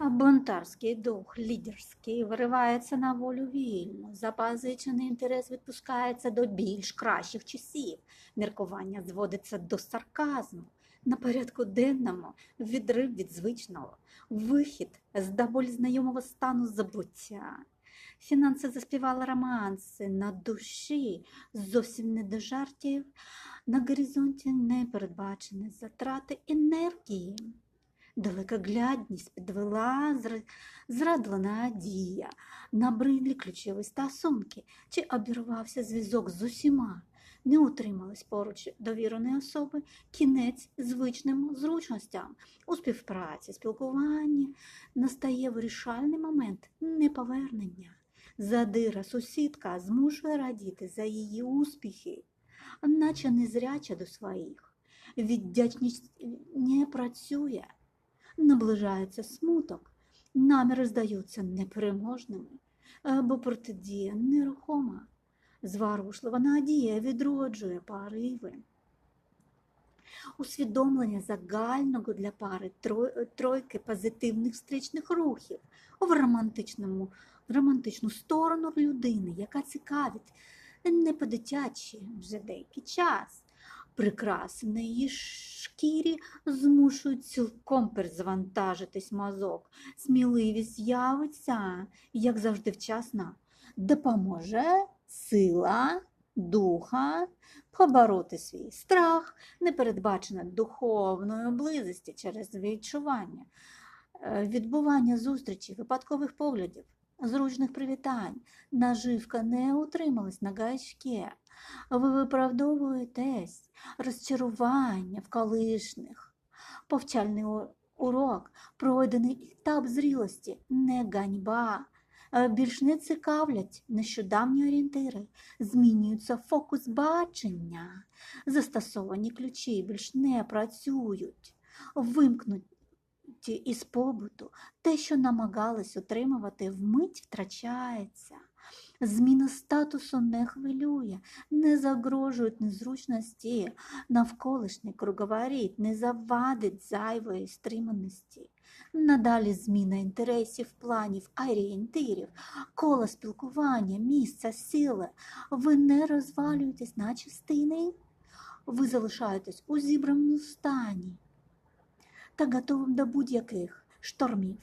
Бунтарський дух лідерський виривається на волю вільно, запазичений інтерес відпускається до більш кращих часів, міркування зводиться до сарказму. На порядку денному відрив від звичного, вихід з до боль знайомого стану забуття. Фінанси заспівали романси на душі, зовсім не до жартів, на горизонті непередбачені затрати енергії. Далекоглядність підвела, зра- зрадила надія, набридлі ключові стосунки, чи обірвався зв'язок з усіма, не утримались поруч довіреної особи, кінець звичним зручностям. У співпраці, спілкуванні настає вирішальний момент неповернення. Задира сусідка змушує радіти за її успіхи, наче незряча до своїх. Віддячність не працює наближається смуток, наміри здаються непереможними, е, бо протидія нерухома, зворушлива надія відроджує пориви. Усвідомлення загального для пари тройки позитивних встрічних рухів в романтичному, романтичну сторону людини, яка цікавить не по-дитячі вже деякий час. Прикраси шкірі змушують цілком перезавантажитись мозок. Сміливість з'явиться, як завжди вчасно, допоможе сила духа побороти свій страх, непередбачене духовної близості через відчування, е, відбування зустрічей, випадкових поглядів, зручних привітань. Наживка не утрималась на гачке. Ви виправдовуєтесь розчарування в колишніх. Повчальний урок, пройдений етап зрілості, не ганьба. Е, Більш не цікавлять нещодавні орієнтири, змінюється фокус бачення, застосовані ключі більш не працюють, вимкнуті із побуту, те, що намагались утримувати, вмить втрачається. Зміна статусу не хвилює, не загрожують незручності, навколишній круговоріт не завадить зайвої стриманості. Надалі зміна інтересів, планів, орієнтирів, коло спілкування, місця, сили. Ви не розвалюєтесь на частини, ви залишаєтесь у зібраному стані та готовим до будь-яких штормів.